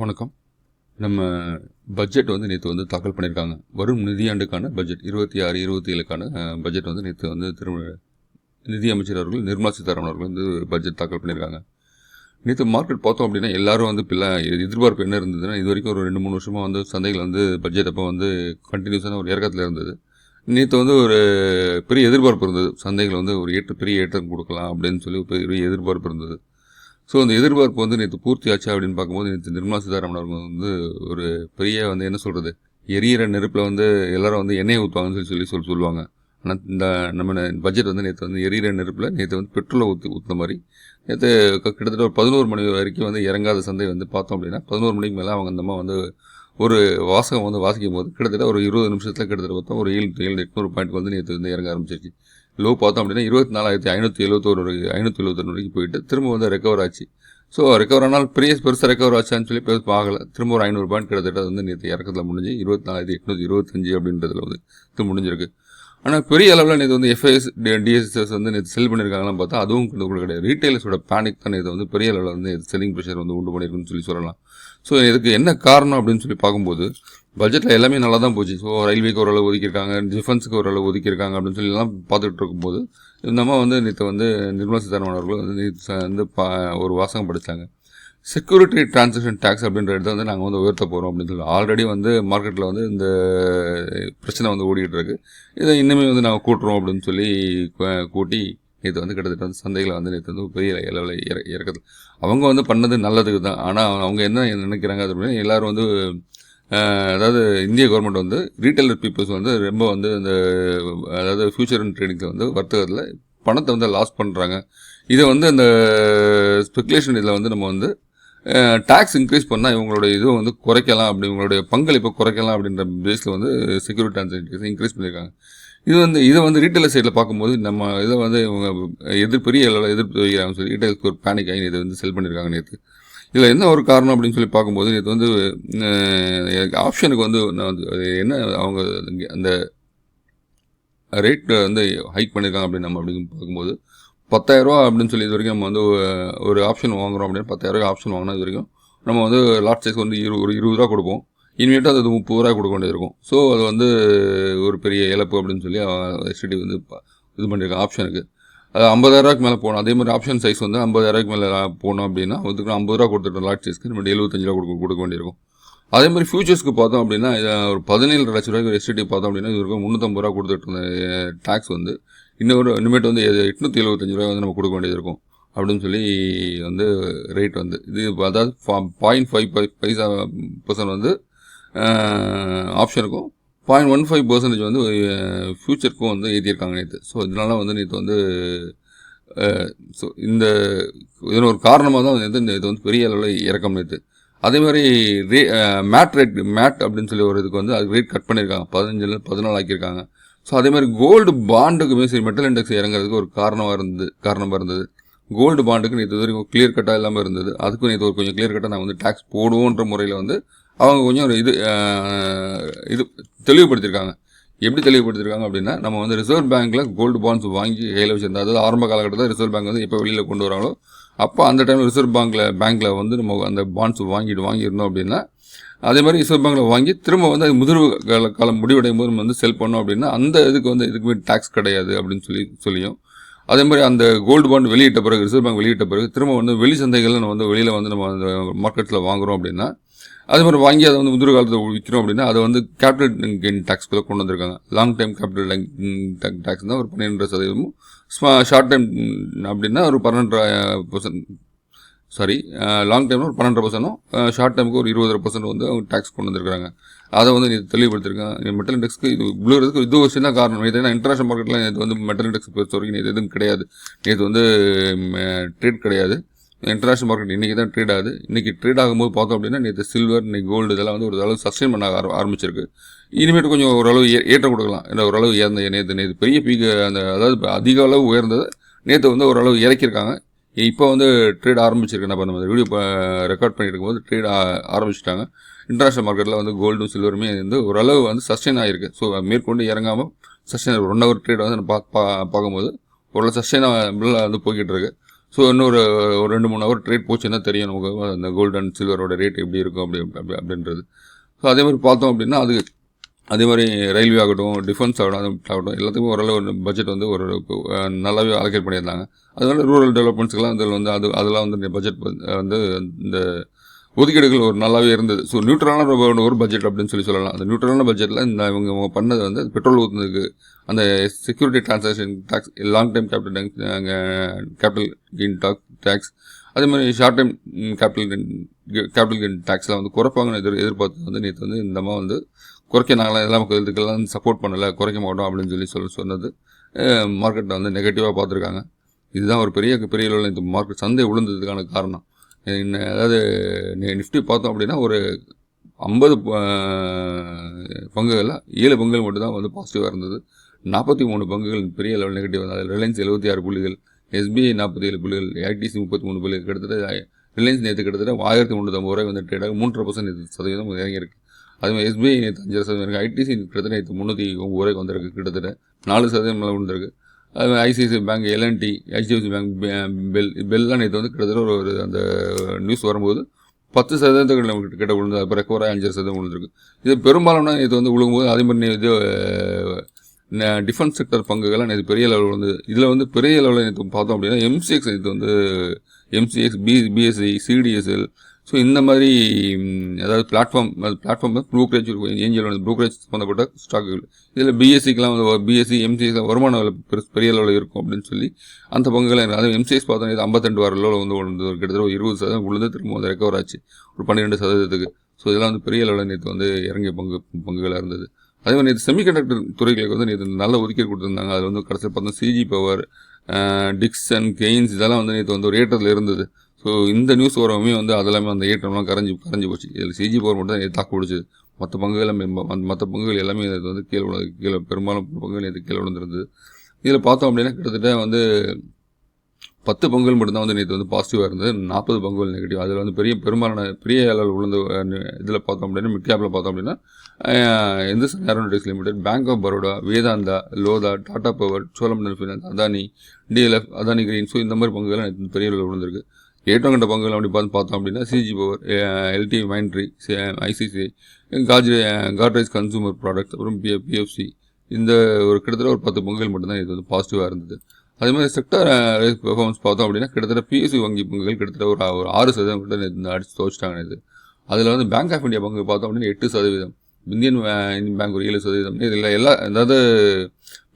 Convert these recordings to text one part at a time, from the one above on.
வணக்கம். நம்ம பட்ஜெட் வந்து நேற்று வந்து தாக்கல் பண்ணியிருக்காங்க. வரும் நிதியாண்டுக்கான பட்ஜெட் இருபத்தி ஆறு இருபத்தி ஏழுக்கான பட்ஜெட் வந்து நேற்று வந்து திரும்ப நிதி அமைச்சர் அவர்கள் நிர்மலா சீதாராமன் அவர்கள் வந்து பட்ஜெட் தாக்கல் பண்ணியிருக்காங்க. நேற்று மார்க்கெட் பார்த்தோம் அப்படின்னா எல்லாரும் வந்து பிள்ளை எதிர்பார்ப்பு என்ன இருந்ததுன்னா இது வரைக்கும் ஒரு ரெண்டு மூணு வருஷமாக வந்து சந்தைகள் வந்து பட்ஜெட் அப்போ வந்து கண்டினியூஸான ஒரு இறக்கத்தில் இருந்தது. நேற்று வந்து ஒரு பெரிய எதிர்பார்ப்பு இருந்தது. சந்தைகள் வந்து ஒரு ஏற்ற பெரிய ஏற்றம் கொடுக்கலாம் அப்படின்னு சொல்லி ஒரு பெரிய எதிர்பார்ப்பு இருந்தது. ஸோ அந்த எதிர்பார்ப்பு வந்து நேற்று பூர்த்தி ஆச்சா அப்படின்னு பார்க்கும்போது நேற்று நிர்மலா சீதாராமன் அவங்க வந்து ஒரு பெரிய வந்து என்ன சொல்கிறது எரியிற நெருப்பில் வந்து எல்லாரும் வந்து எண்ணெய் ஊற்றுவாங்கன்னு சொல்லி சொல்லி சொல்லி சொல்லுவாங்க. ஆனால் இந்த நம்ம பட்ஜெட் வந்து நேற்று வந்து எரியிற நெருப்பில் நேற்று வந்து பெட்ரோலை ஊற்றி ஊற்றுன மாதிரி. நேற்று கிட்டத்தட்ட ஒரு பதினோரு மணி வரைக்கும் வந்து இறங்காத சந்தை வந்து பார்த்தோம் அப்படின்னா பதினோரு மணிக்கு மேலே அவங்க அந்தமாக வந்து ஒரு வாசகம் வந்து வாசிக்கும் போது கிட்டத்தட்ட ஒரு இருபது நிமிஷத்தில் கிட்டத்தட்ட பார்த்தோம் ஒரு ஏழு ஏழு எட்நூறு பாயிண்ட் வந்து நேற்று வந்து இறங்க ஆரம்பிச்சிருச்சு. லோ பார்த்தோம் அப்படின்னா இருபத்தி நாலாயிரத்தி ஐநூற்றி எழுபத்தோரு வரைக்கும் ஐநூற்றி எழுபத்தொன்று வரைக்கும் போயிட்டு திரும்ப வந்து ரெக்கவர் ஆச்சு. ஸோ ரெக்கவர் ஆனால் பெரிய பெருசாக ரெக்கவர் ஆச்சான்னு சொல்லி பெருசு பார்க்கல. திரும்ப ஒரு ஐநூறு பாயிண்ட் கிட்டத்தட்ட வந்து நேற்று இறக்கத்தில் முடிஞ்சு இருபத்தி நாலாயிரத்தி எட்நூற்றி இருபத்தஞ்சு அப்படின்றதுல வந்து இது முடிஞ்சிருக்கு. ஆனால் பெரிய அளவில் நேற்று வந்து எஃப்ஐஎஸ் டிஎஸ்எஸ் வந்து நேற்று செல் பண்ணியிருக்காங்கன்னு பார்த்தா அதுவும் கூட கூட கிடையாது. ரீட்டைலர்ஸோட பேனிக் தான் இது வந்து பெரிய அளவில் வந்து செல்லிங் ப்ரெஷர் வந்து உண்டு பண்ணியிருக்குன்னு சொல்லி சொல்லலாம். ஸோ இதுக்கு என்ன காரணம் அப்படின்னு சொல்லி பார்க்கும்போது பட்ஜெட்டில் எல்லாமே நல்லா தான் போச்சு. ஸோ ரயில்வேக்கு ஓரளவு ஒதுக்கியிருக்காங்க டிஃபென்ஸுக்கு ஓரளவு ஒதுக்கியிருக்காங்க அப்படின்னு சொல்லி எல்லாம் பார்த்துட்டு இருக்கும்போது இந்த வந்து நேற்று வந்து நிர்மலா சீதாராமன் அவர்கள் வந்து வந்து பா ஒரு வாசகம் படித்தாங்க செக்யூரிட்டி டிரான்சாக்ஷன் டேக்ஸ் அப்படின்ற இடத்த வந்து நாங்கள் வந்து உயர்த்த போகிறோம் அப்படின்னு சொல்லி ஆல்ரெடி வந்து மார்க்கெட்டில் வந்து இந்த பிரச்சனை வந்து ஓடிட்டு இருக்கு. இதை இன்னுமே வந்து நாங்கள் கூட்டுறோம் அப்படின்னு சொல்லி கூட்டி நேற்று வந்து கிட்டத்தட்ட வந்து சந்தைகளை வந்து நேற்று வந்து பெரிய அளவில் இற இறக்குது. அவங்க வந்து பண்ணது நல்லதுக்கு தான். ஆனால் அவங்க என்ன நினைக்கிறாங்க அது அப்படின்னா எல்லோரும் வந்து அதாவது இந்திய கவர்மெண்ட் வந்து ரீட்டைலர் பீப்புள்ஸ் வந்து ரொம்ப வந்து இந்த அதாவது ஃபியூச்சர் அண்ட் ட்ரேடிங்கில் வந்து வர்த்தகத்தில் பணத்தை வந்து லாஸ் பண்ணுறாங்க இதை வந்து அந்த ஸ்பெகுலேஷன் இதில் வந்து நம்ம வந்து டேக்ஸ் இன்க்ரீஸ் பண்ணால் இவங்களுடைய இது வந்து குறைக்கலாம் அப்படி இவங்களுடைய பங்களிப்பை குறைக்கலாம் அப்படின்ற பேஸில் வந்து செக்யூரிட்டி அண்ட் இன்க்ரீஸ் பண்ணியிருக்காங்க இது வந்து இதை வந்து ரீட்டைலர் சைடில் பார்க்கும்போது நம்ம இதை வந்து இவங்க எதிர் பெரிய அளவில் எதிர்ப்பு வைக்கிறாங்கன்னு சொல்லி ரீட்டைலுக்கு ஒரு பேனிக் ஆகி இதை வந்து செல் பண்ணியிருக்காங்க நேற்று இதில் என்ன ஒரு காரணம் அப்படின்னு சொல்லி பார்க்கும்போது நேற்று வந்து ஆப்ஷனுக்கு வந்து நான் வந்து என்ன அவங்க அந்த ரேட் வந்து ஹைக் பண்ணியிருக்காங்க அப்படின்னு நம்ம அப்படின்னு பார்க்கும்போது பத்தாயிரரூவா அப்படின்னு சொல்லி இது வரைக்கும் நம்ம வந்து ஒரு ஆப்ஷன் வாங்குறோம் அப்படின்னு பத்தாயிரரூவா ஆப்ஷன் வாங்கினா இது வரைக்கும் நம்ம வந்து லாட் சைஸ் வந்து இரு ஒரு இருபது ரூபா கொடுப்போம். இனிமேட்டு அது முப்பது ரூபா கொடுக்க வேண்டியது இருக்கும். ஸோ அது வந்து ஒரு பெரிய இழப்பு அப்படின்னு சொல்லி எஸ்டிடி வந்து இது பண்ணியிருக்காங்க ஆப்ஷனுக்கு அது ஐம்பதாயிரரூவாக்கு மேலே போகணும். அதே மாதிரி ஆப்ஷன் சைஸ் வந்து ஐம்பதாயிரரூவாக்கு மேலே போனோம் அப்படின்னா அதுக்கு ஐம்பது ரூபா கொடுத்துட்டோம் லாட் சைஸ்க்கு நம்ம எழுபத்தஞ்சு ரூபா கொடுக்க கொடுக்க வேண்டியிருக்கும் அதே மாதிரி ஃபியூச்சர்ஸ்க்கு பார்த்தோம் அப்படின்னா ஒரு பதினேழு லட்ச ரூபாய்க்கு எஸ்டிடி பார்த்தோம் அப்படின்னா இது வரைக்கும் முந்நூற்றம்பது ரூபா கொடுத்துட்டு இருந்த டேக்ஸ் வந்து இன்னொரு இனிமேட்டு வந்து எட்நூற்றி எழுபத்தஞ்சு ரூபாய் வந்து நம்ம கொடுக்க வேண்டியது இருக்கும். அப்படின்னு சொல்லி வந்து ரேட் வந்து இது அதாவது பாயிண்ட் ஃபைவ் பைசா பர்சன்ட் வந்து ஆப்ஷனுக்கும் பாயிண்ட் ஒன் ஃபைவ் பர்சன்டேஜ் வந்து ஃப்யூச்சருக்கும் வந்து ஏற்றியிருக்காங்க நேற்று ஸோ இதனால வந்து நேற்று வந்து ஸோ இந்த இதன் ஒரு காரணமாக தான் வந்து இந்த இது வந்து பெரிய அளவில் இறக்கம் நேற்று அதே மாதிரி ரே மேட் ரேட் மேட் அப்படின்னு சொல்லி ஒரு இதுக்கு வந்து அது ரேட் கட் பண்ணியிருக்காங்க. பதினஞ்சுல பதினாலு ஆக்கியிருக்காங்க. ஸோ அதே மாதிரி கோல்டு பாண்டுக்குமே சரி மெட்டல் இண்டெக்ஸ் இறங்குறதுக்கு ஒரு காரணமாக இருந்தது காரணமாக இருந்தது. கோல்டு பாண்டுக்கு நேற்று வரைக்கும் கிளியர் கட்டாக இல்லாமல் இருந்தது. அதுக்கும் நேற்று ஒரு கொஞ்சம் கிளியர் கட்டாக நான் வந்து டேக்ஸ் போடுவோன்ற முறையில் வந்து அவங்க கொஞ்சம் ஒரு இது இது தெளிவுபடுத்தியிருக்காங்க. எப்படி தெளிவுபடுத்தியிருக்காங்க அப்படின்னா நம்ம வந்து ரிசர்வ் பேங்க்கில் கோல்டு பாண்ட்ஸ் வாங்கி கையில் வச்சிருந்தா அதாவது ஆரம்ப காலகட்டத்தில் ரிசர்வ் பேங்க் வந்து எப்போ வெளியில் கொண்டு வராங்களோ அப்போ அந்த டைமில் ரிசர்வ் பேங்க்கில் பேங்க்கில் வந்து நம்ம அந்த பாண்ட்ஸ் வாங்கிட்டு வாங்கியிருந்தோம் அப்படின்னா அதே மாதிரி ரிசர்வ் பேங்க்கில் வாங்கி திரும்ப வந்து அது முதிர்வு கால காலம் முடிவடையும் போது நம்ம வந்து செல் பண்ணோம் அப்படின்னா அந்த இதுக்கு வந்து இதுக்குமே டேக்ஸ் கிடையாது அப்படின்னு சொல்லி சொல்லியும். அதே மாதிரி அந்த கோல்டு பாண்ட் வெளியிட்ட பிறகு ரிசர்வ் பேங்க் வெளியிட்ட பிறகு திரும்ப வந்து வெளி சந்தைகளில் நம்ம வந்து வெளியில் வந்து நம்ம அந்த மார்க்கெட்டில் வாங்குறோம் அப்படின்னா அதே மாதிரி வாங்கி அதை வந்து முதிர்வு காலத்தில் விற்கிறோம் அப்படின்னா அதை வந்து கேபிட்டல் கெயின் டேக்ஸ்க்குள்ளே கொண்டு வந்திருக்காங்க. லாங் டைம் கேபிட்டல் டேக்ஸ் தான் ஒரு பன்னிரெண்டு சதவீதமும் ஷார்ட் டைம் அப்படின்னா ஒரு பன்னெண்டு பர்சன்ட் சாரி லாங் டைமில் ஒரு பன்னெண்டு பர்சன்டும் ஷார்ட் டைமுக்கு ஒரு இருபது பர்சன்ட் வந்து அவங்க டேக்ஸ் கொண்டு வந்திருக்காங்க அதை வந்து நீ தெளிவுபடுத்திருக்காங்க மெட்டல் இண்டெக்ஸ்க்கு இது விழுறதுக்கு இது ஒரு சின்ன காரணம். இது இன்டர்நேஷனல் மார்க்கெட்டில் இது வந்து மெட்டல் இண்டெக்ஸ் பொறுத்த வரைக்கும் இது எதுவும் கிடையாது. இது வந்து ட்ரேட் கிடையாது. இன்டர்நேஷனல் மார்க்கெட் இன்றைக்கி தான் ட்ரேட் ஆகுது. இன்றைக்கி ட்ரேட் ஆகும்போது பார்த்தோம் அப்படின்னா நேற்று சில்வர் இன்னைக்கு கோல்டு இதெல்லாம் வந்து ஒரு அளவு சஸ்டைன் பண்ண ஆர- ஆரம்பிச்சிருக்கு. இனிமேட்டு கொஞ்சம் ஓரளவு ஏ- ஏற்றம் கொடுக்கலாம். இல்லை ஓரளவு ஏர்ந்த நேற்று நேற்று பெரிய பீக் அந்த அதாவது அதிக அளவு உயர்ந்தது நேற்று வந்து ஓரளவு இறக்கியிருக்காங்க. இப்போ வந்து ட்ரேட் ஆரம்பிச்சிருக்கு. நம்ம நம்ம வீடியோ ரெக்கார்ட் பண்ணிட்டு இருக்கும்போது ட்ரேட் ஆரம்பிச்சிட்டாங்க. இன்டர்நேஷனல் மார்க்கெட்டில் வந்து கோல்டும் சில்வருமே வந்து ஓரளவு வந்து சஸ்டைன் ஆகிருக்கு ஸோ மேற்கொண்டு இறங்காமல் சஸ்டைன் ஒன் ஹவர் ட்ரேட் வந்து நம்ம பா பா- பார்க்கும்போது ஓரளவு சஸ்டைனாக வந்து போய்கிட்டு இருக்கு ஸோ இன்னொரு ஒரு ரெண்டு மூணு ஹவர் ட்ரேட் போச்சுன்னா தெரியும் நமக்கு. அந்த கோல்டு அண்ட் சில்வரோட ரேட் எப்படி இருக்கும் அப்படி அப்படி அப்படின்றது. ஸோ அதே மாதிரி பார்த்தோம் அப்படின்னா அது அதே மாதிரி ரயில்வே ஆகட்டும் டிஃபென்ஸ் ஆகட்டும் ஆகட்டும் எல்லாத்துக்கும் ஓரளவு பட்ஜெட் வந்து ஒரு நல்லாவே அலோகேட் பண்ணியிருந்தாங்க. அதனால ரூரல் டெவலப்மெண்ட்ஸ்க்கெலாம் அதில் வந்து அது அதெல்லாம் வந்து பட்ஜெட் வந்து இந்த ஒதுக்கீடுகள் ஒரு நல்லாவே இருந்தது. ஸோ நியூட்ரலான ஒரு- பட்ஜெட் அப்படின்னு சொல்லி சொல்லலாம். அந்த நியூட்ரலான பட்ஜெட்டில் இந்த இவங்க இவங்க பண்ணது வந்து பெட்ரோல் ஊற்றுனதுக்கு அந்த security transaction tax long time capital tax capital gain tax tax அதே மாதிரி short time capital capital gain டேக்ஸ்லாம் வந்து குறைப்பாங்கன்னு எதிர் எதிர்பார்த்து வந்து நேற்று வந்து இந்த மாதிரி வந்து குறைக்க நாங்களாம் எல்லாம் இதுக்கெல்லாம் சப்போர்ட் பண்ணலை குறைக்க மாட்டோம் அப்படின்னு சொல்லி சொல்ல சொன்னது. மார்க்கெட்டில் வந்து நெகட்டிவாக பார்த்துருக்காங்க. இதுதான் ஒரு பெரிய பெரிய அளவில் இந்த மார்க்கெட் சந்தை விழுந்ததுக்கான காரணம். என்ன அதாவது நிஃப்டி பார்த்தோம் அப்படின்னா ஒரு ஐம்பது பங்குகளில் ஏழு பங்குகள் மட்டும்தான் வந்து பாசிட்டிவாக இருந்தது. நாற்பத்தி மூணு பங்குகள் பெரிய லெவல் நெகட்டிவ் வந்தது அதில் ரிலையன்ஸ் எழுபத்தி ஆறு புள்ளிகள் எஸ்பிஐ நாற்பத்தி ஏழு புள்ளிகள் ஐடிசி முப்பத்தி மூணு புள்ளிகள். கிட்டத்தட்ட ரிலையன்ஸ் நேற்று கிட்டத்தட்ட ஆயிரத்தி முந்நூற்றம்பது ரூபாய் வந்து ட்ரேடாக மூன்றரை பர்சன்ட் சதவீதம் இறங்கியிருக்கு. அதுமாதிரி எஸ்பிஐ நேற்று அஞ்சரை சதவீதம் இருக்குது ஐடிசி கிட்டத்தட்ட நேற்று முந்நூற்றி ஒம்பது ரூபாய்க்கு வந்திருக்கு கிட்டத்தட்ட. நாலு சதவீதம் மேலே விழுந்திருக்கு அது ICICI bank LNT HDFC bank BEL Pellam நேற்று வந்து கிட்டத்தட்ட ஒரு ஒரு அந்த நியூஸ் வரும்போது பத்து சதவீதத்துக்கு நமக்கு கிட்ட விழுந்து அப்புறம் ரெக்கவராக அஞ்சரை சதவீதம் விழுந்திருக்கு. இது பெரும்பாலான இது வந்து விழுகும்போது அதே மாதிரி இது டிஃபென்ஸ் செக்டர் பங்குகள்லாம் நேற்று பெரிய லெவலில் வந்து இதில் வந்து பெரிய லெவலில் நேற்று பார்த்தோம் அப்படின்னா எம்சிஎக்ஸ் இது வந்து MCX B BSE CDSL so இந்த மாதிரி அதாவது platform platform brokerage Angel brokerage சம்மந்தப்பட்ட ஸ்டாக்குகள் இதில் பிஎஸ்சிக்கெலாம் வந்து பிஎஸ்சி எம்சிஎஸ் வருமான அளவு பெரிய அளவில் இருக்கும் அப்படின்னு சொல்லி அந்த பங்குகளை அதாவது எம்சிஎஸ் பார்த்தோம் இது ஐம்பத்தெண்டு வார வந்து ஒரு கிட்டத்தட்ட ஒரு இருபது சதவீதம் விழுந்து திரும்ப வந்து ரெக்கவர் ஆச்சு. ஒரு பன்னிரெண்டு சதவீதத்துக்கு. ஸோ இதெல்லாம் வந்து பெரிய அளவில் நேற்று வந்து இறங்கிய பங்கு பங்குகளாக இருந்தது. அதே மாதிரி நேற்று செமிகண்டக்டர் துறைகளுக்கு வந்து நேற்று நல்ல ஒதுக்கீடு கொடுத்துருந்தாங்க. அதில் வந்து கடைசியில் பார்த்தோம் சிஜி பவர் டிக்சன் கெயின்ஸ் இதெல்லாம் வந்து நேற்று வந்து ஒரு ஏற்றத்தில் இருந்தது. ஸோ இந்த நியூஸ் வரவுமே வந்து அதெல்லாமே அந்த ஏற்றம்லாம் கரைஞ்சி கரைஞ்சி போச்சு. இதில் சிஜி பவர் மட்டும் தான் தாக்கு பிடிச்சது. மற்ற பங்குகள் மற்ற பங்குகள் எல்லாமே இது வந்து கீழே விழுந்து கீழே பெரும்பாலும் பங்குகள் இது கீழே விழுந்திருந்தது இதில் பார்த்தோம் அப்படின்னா கிட்டத்தட்ட வந்து பத்து பங்குகள் மட்டும்தான் வந்து நேற்று வந்து பாசிட்டிவாக இருந்தது. நாற்பது பங்குகள் நெகட்டிவ் அதில் வந்து பெரிய பெரும்பாலான பெரிய அளவில் உழந்த இதில் பார்த்தோம் அப்படின்னா மிட் கேப்பில் பார்த்தோம் அப்படின்னா எந்த aeronautics limited bank of Baroda Vedanta Lodha Tata power Cholamandalam finance Adani DLF Adani green so இந்த மாதிரி பங்குகள் பெரிய அளவில் விழுந்திருக்கு ஏற்றம் கண்ட பங்குகள் அப்படி பார்த்து பார்த்தோம் அப்படின்னா CG power LT Mindtree ICICI gauge Godrej consumer products அப்புறம் பி பிஎஃப்சி இந்த ஒரு கிட்டத்தட்ட ஒரு பத்து பங்குகள் மட்டும்தான் இது வந்து பாசிட்டிவாக இருந்தது. அதே மாதிரி செக்டர் பெர்ஃபார்மன்ஸ் பார்த்தோம் அப்படின்னா கிட்டத்தட்ட பிஎஸ்சி வங்கி பங்குகள் கிட்டத்தட்ட ஒரு ஒரு ஆறு சதவீதம் கிட்ட அடித்து அடிச்சு துவச்சிட்டாங்க இது. அதில் வந்து பேங்க் ஆஃப் இந்தியா பங்கு பார்த்தோம் அப்படின்னா எட்டு சதவீதம். இந்தியன் இந்தியன் பேங்க் ஒரு ஏழு சதவீதம். இதில் எல்லா அதாவது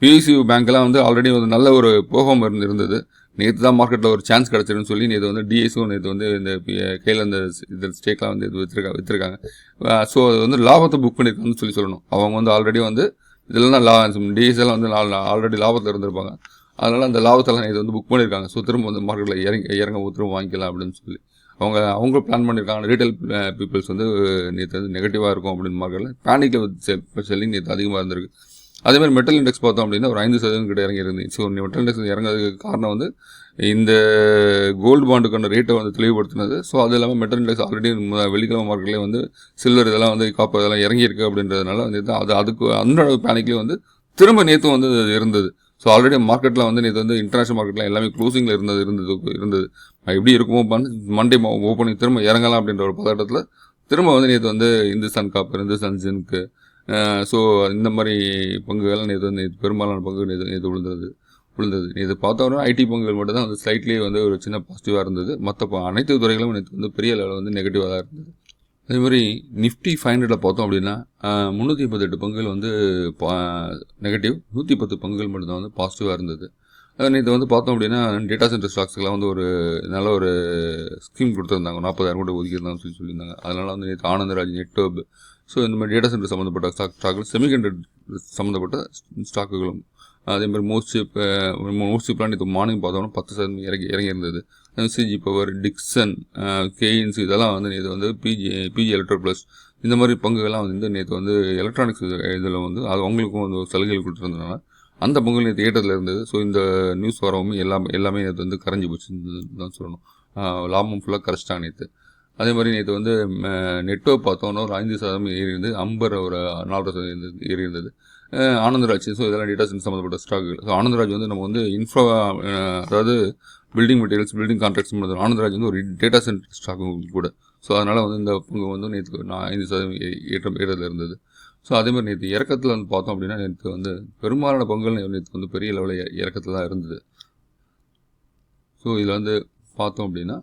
பிஎஸ்சி பேங்க்லாம் வந்து ஆல்ரெடி வந்து நல்ல ஒரு பெர்ஃபார்ம் இருந்து இருந்தது. நேற்று தான் மார்க்கெட்டில் ஒரு சான்ஸ் கிடச்சிருன்னு சொல்லி நேற்று வந்து டிஎஸும் நேற்று வந்து இந்த கையில் அந்த இந்த ஸ்டேக்லாம் வந்து இது விற்றுருக்கா விற்றுருக்காங்க ஸோ அது வந்து லாபத்தை புக் பண்ணியிருக்காங்கன்னு சொல்லி சொல்லணும். அவங்க வந்து ஆல்ரெடி வந்து இதெல்லாம் தான் லா டிஎஸ் எல்லாம் வந்து ஆல்ரெடி லாபத்தில் இருந்திருப்பாங்க. அதனால் அந்த லாபத்தெல்லாம் இது வந்து புக் பண்ணியிருக்காங்க ஸோ திரும்ப வந்து மார்க்கெட்டில் இறங்கி இறங்க திரும்ப வாங்கிக்கலாம் அப்படின்னு சொல்லி. அவங்க அவங்க பிளான் பண்ணியிருக்காங்க ரீட்டைல் பீப்புள்ஸ் வந்து நேற்று வந்து நெகட்டிவாக இருக்கும் அப்படின்னு மார்க்கெட்டில் பேனிக்கில் செல்லிங் நேற்று அதிகமாக இருந்திருக்கு. அதேமாதிரி மெட்டல் இண்டெக்ஸ் பார்த்தோம் அப்படின்னா ஒரு ஐந்து சதவீதம் கிட்ட இறங்கி இருந்தது ஸோ மெட்டல் இண்டெக்ஸ் இறங்குறதுக்கு காரணம் வந்து இந்த கோல்டு பாண்டுக்கான ரேட்டை வந்து தெளிவுபடுத்தினது. ஸோ அது இல்லாமல் மெட்டல் இண்டெக்ஸ் ஆல்ரெடி வெள்ளிக்கிழமை மார்க்கெட்லேயே வந்து சில்வர் இதெல்லாம் வந்து காப்பர் இதெல்லாம் இறங்கியிருக்கு அப்படின்றதுனால வந்து அது அதுக்கு அந்த அளவு பேனிக்லேயே வந்து திரும்ப நேற்று வந்து இருந்தது. ஸோ ஆல்ரெடி மார்க்கெட்டில் வந்து நேற்று வந்து இன்டர்நேஷனல் மார்க்கெட்டில் எல்லாமே க்ளோசிங்கில் இருந்தது இருந்தது இருந்தது. எப்படி இருக்குமோ மண்டே ஓப்பனிங் திரும்ப இறங்கலாம் அப்படின்ற ஒரு பதட்டத்தில் திரும்ப வந்து நேற்று வந்து Hindustan copper Hindustan zinc so இந்த மாதிரி பங்குகள் நேற்று வந்து நேற்று பெரும்பாலான பங்கு நேற்று நேற்று விழுந்தது விழுந்தது இது பார்த்தோம்னா ஐடி பங்குகள் மட்டும் தான் வந்து ஸ்லைட்லேயே வந்து ஒரு சின்ன பாசிட்டிவாக இருந்தது. மற்ற ப- அனைத்து துறைகளும் நேற்று வந்து பெரிய லெவலில் வந்து நெகட்டிவாக தான் இருந்தது. அதே மாதிரி நிஃப்டி ஃபைவ் ஹண்ட்ரடில் பார்த்தோம் அப்படின்னா முந்நூற்றி முப்பத்தெட்டு பங்குகள் வந்து நெகட்டிவ் நூற்றி பத்து பங்குகள் மட்டும்தான் வந்து பாசிட்டிவாக இருந்தது. அதை நேற்று வந்து பார்த்தோம் அப்படின்னா டேட்டா சென்டர் ஸ்டாக்ஸ்க்கெலாம் வந்து ஒரு நல்ல ஒரு ஸ்கீம் கொடுத்துருந்தாங்க. நாற்பதாயிரம் கூட ஒதுக்கியிருந்தாங்கன்னு சொல்லி சொல்லியிருந்தாங்க. அதனால் வந்து நேற்று ஆனந்தராஜ் நெட்வொர்க் ஸோ இந்த மாதிரி டேட்டா சென்டர் சம்மந்தப்பட்ட ஸ்டாக் ஸ்டாக்குகள் செமிகண்டக்டர் சம்மந்தப்பட்ட ஸ்டாக்குகளும் அதே மாதிரி மோஸ்ட் மோஸ்ட் பிளான் இப்போ மார்னிங் பார்த்தோம்னா பத்து சதவீதம் இறங்கி இறங்கி இருந்தது சிஜி பவர் டிக்சன் கேஇன்ஸ் இதெல்லாம் வந்து நேற்று வந்து பிஜி பிஜி எலக்ட்ரோ ப்ளஸ் இந்த மாதிரி பங்குகள்லாம் வந்து நேற்று வந்து எலக்ட்ரானிக்ஸ் இதில் வந்து அது அவங்களுக்கும் வந்து சலுகைகள் கொடுத்துருந்தனால அந்த பங்குகள் நேற்று ஏற்றத்தில் இருந்தது. ஸோ இந்த நியூஸ் வரவும் எல்லாமே எல்லாமே நேற்று வந்து கரைஞ்சி போச்சு தான் சொல்லணும். லாபம் ஃபுல்லாக கரைச்சிட்டாங்க நேற்று அதே மாதிரி நேற்று வந்து நெட்டோ பார்த்தோன்னா ஒரு ஐந்து சதவீதம் ஏறி இருந்தது அம்பர் ஒரு நாலரை சதவீதம் ஏறி இருந்தது ஆனந்தராஜ் ஸோ இதெல்லாம் டேட்டா சென்ஸ் சம்மந்தப்பட்ட ஸ்டாக்குகள் ஸோ ஆனந்தராஜ் வந்து நம்ம வந்து இன்ஃப்ரா அதாவது building materials building contracts Anandraj வந்து ஒரு டேட்டா சென்டர் ஸ்டாக் கூட. ஸோ அதனால் வந்து இந்த பங்கு வந்து நேற்று நான் ஐந்து சதவீதம் ஏற்றம் ஏறதில் இருந்தது. ஸோ அதே மாதிரி நேற்று இறக்கத்தில் வந்து பார்த்தோம் அப்படின்னா நேற்று வந்து பெரும்பாலான பங்குகள் நேற்று வந்து பெரிய லெவலில் இறக்கத்தில் தான் இருந்தது. ஸோ இதில் வந்து பார்த்தோம் அப்படின்னா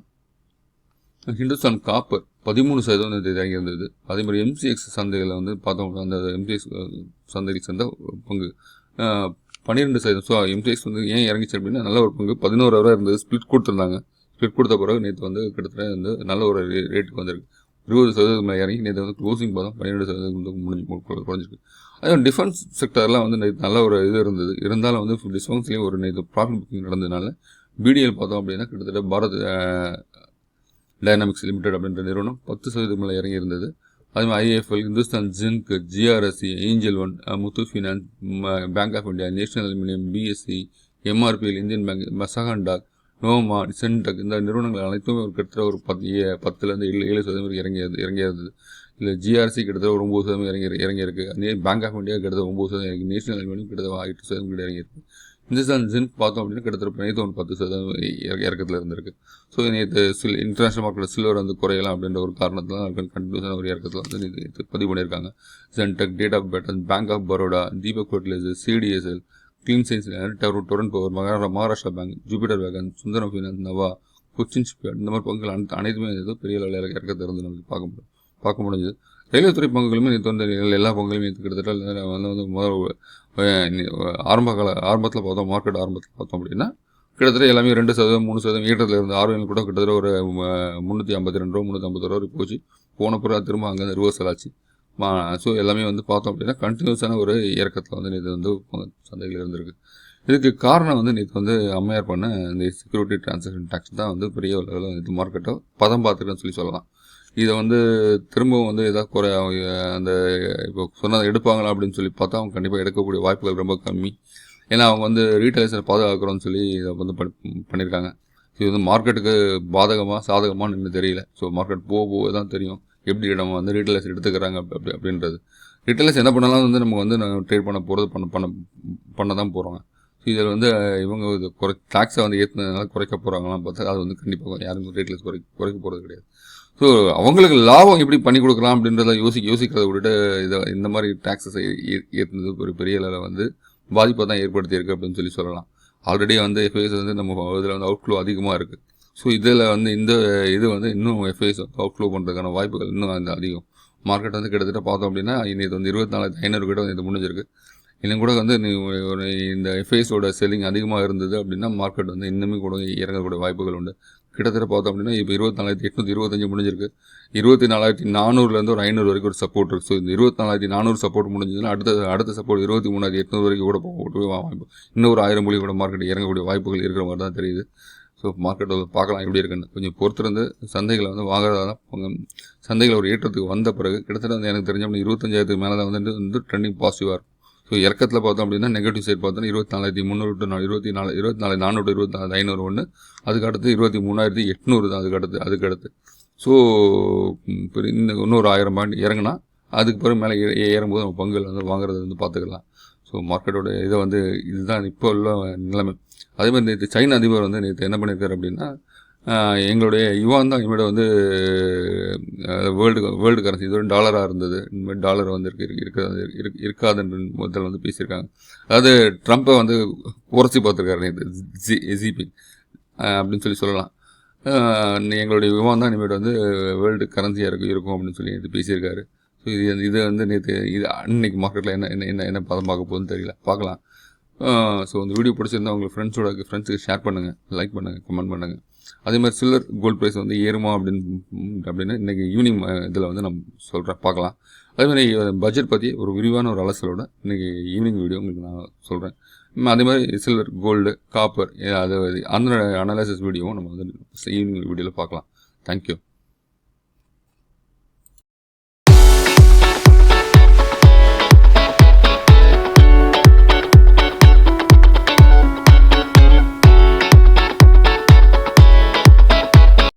ஹிந்துஸ்தான் காப்பர் பதிமூணு சதவீதம் வந்து இறங்கி இருந்தது அதே மாதிரி எம்சிஎக்ஸ் சந்தைகளில் வந்து பார்த்தோம் அப்படின்னா அந்த எம்சிஎக்ஸ் சந்தைக்கு சேர்ந்த பங்கு. பன்னிரெண்டு சதவீதம். ஸோ எம்சிஎக்ஸ் வந்து ஏன் இறங்கிச்சு அப்படின்னா நல்ல ஒரு பங்கு. பதினோரு ரூபா இருந்தது ஸ்பிளிட் கொடுத்துருந்தாங்க. ஸ்பிளிட் கொடுத்த பிறகு நேற்று வந்து கிட்டத்தட்ட வந்து நல்ல ஒரு ரேட்டுக்கு வந்திருக்கு. இருபது சதவீதம் மேலே இறங்கி நேற்று வந்து க்ளோசிங் பார்த்தோம். பன்னிரெண்டு சதவீதம் வந்து முடிஞ்சு குறைஞ்சிருக்கு. அதே டிஃபென்ஸ் செக்டர்லாம் வந்து நேற்று நல்ல ஒரு இது இருந்தது. இருந்தாலும் வந்து டிஃபென்ஸ்லேயும் ஒரு நேற்று ப்ராஃபிட் புக்கிங் நடந்ததுனால பிடிஎல் பார்த்தோம் அப்படின்னா கிட்டத்தட்ட பாரத் டைனாமிக்ஸ் லிமிடெட் அப்படின்ற நிறுவனம் பத்து சதவீதம் மேலே இறங்கி இருந்தது. அதே மாதிரி IIFL Hindustan zinc GRSE Angel one Muthoot finance bank of India national aluminium BSE MRPL Indian bank Mazagon dock நோமா சென்டக் இந்த நிறுவனங்கள் அனைத்துமே ஒரு கிட்டத்தட்ட ஒரு பத்து ஏ- பத்துலேருந்து ஏழு ஏழு சதவீதம் இறங்கியது இறங்கியது. இல்லை ஜிஆர்சி கிட்டத்தட்ட ஒரு ஒம்பது சதவீதம் இறங்கி இறங்கியிருக்கு. அதே பேங்க் ஆஃப் இந்தியா கிட்டத்தட்ட ஒம்பது சதவீதம் இறங்கி நேஷனல் அலுமினியம் கிட்டத்தட்ட எட்டு சதவீதம் கிட்ட இறங்கியிருக்கு. இந்துஸ்தான் ஜிங்க் பார்த்தோம் அப்படின்னா கிட்டத்தட்ட நேற்று ஒரு பத்து சதவீதம் இறக்கத்தில் இருந்திருக்கு. ஸோ நேற்று சில் இன்டர்நேஷனல் மார்க்கெட்டில் சில்வர் வந்து குறையலாம் அப்படின்ற ஒரு காரணத்தில் கண்டினியூஸான ஒரு இறக்கத்தில் வந்து நேற்று பதிவு பண்ணியிருக்காங்க. சென்டெக் date of pattern bank of Baroda Deepak fertiliser CDSL clean science Torrent power Mahara Maharashtra bank Jupiter wagon Sundaram finance நவா Cochin shipyard இந்த மாதிரி பங்குகள் அனைத்து அனைத்துமே ஏதோ பெரிய அளவில் இறக்க இறக்கத்தை இருந்து நமக்கு பார்க்க முடியும். பார்க்க முடிஞ்சது. ரயில்வே துறை பங்குகளுமே நேற்று வந்து எல்லா பங்குகளுமே கிட்டத்தட்ட வந்து வந்து முதல் ஆரம்ப கால ஆரம்பத்தில் பார்த்தோம் மார்க்கெட் ஆரம்பத்தில் பார்த்தோம் அப்படின்னா கிட்டத்தட்ட எல்லாமே ரெண்டு சதவீதம் மூணு சதவீதம் ஈட்டத்தில் இருந்து ஆர்வம் கூட கிட்டத்தட்ட ஒரு முந்நூற்றி ஐம்பத்தி ரெண்டு ரூபா முந்நூற்றி ஐம்பது ரூபா வரைக்கும் போச்சு. போன பிறகு திரும்ப அங்கே ரிவர்சல் ஆச்சு. ஸோ எல்லாமே வந்து பார்த்தோம் அப்படின்னா கண்டினியூஸான ஒரு இறக்கத்தில் வந்து நேற்று வந்து சந்தைகள் இருந்திருக்கு. இதுக்கு காரணம் வந்து நேற்று வந்து அம்மையார் பண்ண இந்த செக்யூரிட்டி டிரான்சாக்ஷன் டேக்ஸ் தான் வந்து பெரிய அளவில் மார்க்கெட்டை பதம் பார்த்துருக்குன்னு சொல்லி சொல்லலாம். இதை வந்து திரும்பவும் வந்து ஏதாவது குறை அந்த இப்போ சொன்னதை எடுப்பாங்களா அப்படின்னு சொல்லி பார்த்தா அவங்க கண்டிப்பாக எடுக்கக்கூடிய வாய்ப்புகள் ரொம்ப கம்மி. ஏன்னா அவங்க வந்து ரீட்டைலர்ஸை பாதுகாக்கிறோன்னு சொல்லி இதை வந்து பண்ணியிருக்காங்க இது வந்து மார்க்கெட்டுக்கு பாதகமாக சாதகமான்னு இன்னும் தெரியல. ஸோ மார்க்கெட் போக போக தான் தெரியும். எப்படி நம்ம வந்து ரீட்டைலர்ஸ் எடுத்துக்கிறாங்க அப்படி அப்படின்றது. ரீட்டைலர்ஸ் என்ன பண்ணாலும் வந்து நமக்கு வந்து ட்ரேட் பண்ண போகிறது பண்ண பண்ண பண்ண தான் போகிறாங்க ஸோ இதில் வந்து இவங்க இது குறை டேக்ஸை வந்து ஏற்றுனதுனால குறைக்க போகிறாங்களாம் பார்த்தா அது வந்து கண்டிப்பாக யாரும் ரீட்டைலர்ஸ் குறை குறைக்க போகிறது கிடையாது. ஸோ அவங்களுக்கு லாபம் எப்படி பண்ணி கொடுக்கலாம் அப்படின்றத யோசிக்க யோசிக்கிறத விட்டுட்டு இதை இந்த மாதிரி டேக்ஸஸ் ஏற்றுனது ஒரு பெரிய அளவில் வந்து பாதிப்பை தான் ஏற்படுத்தியிருக்கு அப்படின்னு சொல்லி சொல்லலாம். ஆல்ரெடி வந்து எஃப்ஐஎஸ் வந்து நம்ம இதில் வந்து அவுட்ஃப்ளோ அதிகமாக இருக்குது ஸோ இதில் வந்து இந்த இது வந்து இன்னும் எஃப்ஐஎஸ் அவுட்ஃப்ளோ பண்ணுறதுக்கான வாய்ப்புகள் இன்னும் வந்து அதிகம். மார்க்கெட் வந்து கிட்டத்தட்ட பார்த்தோம் அப்படின்னா இன்னைக்கு வந்து இருபத்தி நாலாயிரத்தி ஐநூறு கிட்ட வந்து இது முடிஞ்சிருக்கு. இன்னும் கூட வந்து நீ ஒரு இந்த எஃப்ஐஎஸோட செல்லிங் அதிகமாக இருந்தது அப்படின்னா மார்க்கெட் வந்து இன்னுமே கூட இறங்கக்கூடிய வாய்ப்புகள் உண்டு. கிட்டத்தட்ட பார்த்தோம் அப்படின்னா இப்போ இருபத்தி நாலாயிரத்தி எட்நூற்றி இருபத்தஞ்சு முடிஞ்சிருக்கு. இருபத்தி நாலாயிரத்தி நானூறுலேருந்து ஒரு ஐநூறு வரைக்கும் ஒரு சப்போர்ட் இருக்குது ஸோ இந்த இருபத்தி நாலாயிரத்தி நானூறு சப்போர்ட் முடிஞ்சதுன்னா அடுத்த அடுத்த சப்போர்ட் இருபத்தி மூணாயிரத்தி எட்நூறு வரைக்கும் கூட போக வாய்ப்பு. இன்னும் ஒரு ஆயிரம் புள்ளி கூட மார்க்கெட் இறங்கக்கூடிய வாய்ப்புகள் இருக்கிற மாதிரி தான் தெரியுது. ஸோ மார்க்கெட் பார்க்கலாம் எப்படி இருக்குன்னு. கொஞ்சம் பொறுத்திருந்து சந்தைகளை வந்து வாங்குறதா தான் சந்தைகளை ஒரு ஏற்றத்துக்கு வந்த பிறகு கிட்டத்தட்ட வந்து எனக்கு தெரிஞ்ச இருபத்தஞ்சாயிரத்துக்கு மேலே தான் வந்து வந்து ட்ரெண்டிங் பாசிட்டிவாக இருக்கும். ஸோ இறக்கத்தில் பார்த்தோம் அப்படின்னா நெகட்டிவ் சைட் பார்த்தோன்னா இருபத்தி நாலாயிரத்தி முந்நூறு டு நாலு இருபத்தி நாலு இருபத்தி நாலு நானூறு இருபத்தி நாலு ஐநூறு ஒன்று அதுக்கு அடுத்து இருபத்தி மூணாயிரத்தி எட்நூறு தான் அதுக்கடுத்து அதுக்கடுத்து. ஸோ இப்போ ஸோ இன்னொரு ஆயிரம் பாயிண்ட் இறங்குனா அதுக்கு பிறகு மேலே ஏறும்போது நம்ம பங்குகள் வந்து வாங்குறது வந்து பார்த்துக்கலாம். ஸோ மார்க்கெட்டோட இதை வந்து இதுதான் இப்போ உள்ள நிலைமை. அதே மாதிரி நேற்று சைனா அதிபர் வந்து நேற்று என்ன பண்ணியிருக்காரு அப்படின்னா எங்களுடைய யுவான் தான் இனிமேல் வந்து வேர்ல்டு வேர்ல்டு கரன்சி இது ஒரு டாலராக இருந்தது. இனிமேல் டாலர் வந்து இருக்கு இருக்காது இருக்காதுன்ற முதல்ல வந்து பேசியிருக்காங்க. அதாவது ட்ரம்ப்பை வந்து உரைச்சி பார்த்துருக்காரு நேற்று ஜி ஜிபி அப்படின்னு சொல்லி சொல்லலாம். எங்களுடைய விமானம் தான் இனிமேல் வந்து வேர்ல்டு கரன்சியாக இருக்கும் இருக்கும் அப்படின்னு சொல்லி இது பேசியிருக்காரு. ஸோ இது இது வந்து நேற்று இது அன்னைக்கு மார்க்கெட்டில் என்ன என்ன என்ன என்ன பதம் பார்க்க போகுதுன்னு தெரியல. பார்க்கலாம். ஸோ இந்த வீடியோ பிடிச்சிருந்தா உங்கள் ஃப்ரெண்ட்ஸோட ஃப்ரெண்ட்ஸுக்கு ஷேர் பண்ணுங்கள் லைக் பண்ணுங்கள் கமெண்ட் பண்ணுங்கள் அதே மாதிரி சில்லர் கோல்ட் ப்ரைஸ் வந்து ஏறுமா அப்படின்னு அப்படின்னு இன்றைக்கி ஈவினிங் இதில் வந்து நம்ம சொல்கிறேன் பார்க்கலாம். அதே மாதிரி பட்ஜெட் பற்றி ஒரு விரிவான ஒரு அலசலோட இன்றைக்கி ஈவினிங் வீடியோ உங்களுக்கு நான் சொல்கிறேன் அதே மாதிரி சில்வர் கோல்டு காப்பர் அது அந்த அனாலிசிஸ் வீடியோவும் நம்ம வந்து ஈவினிங் வீடியோவில் பார்க்கலாம். தேங்க்யூ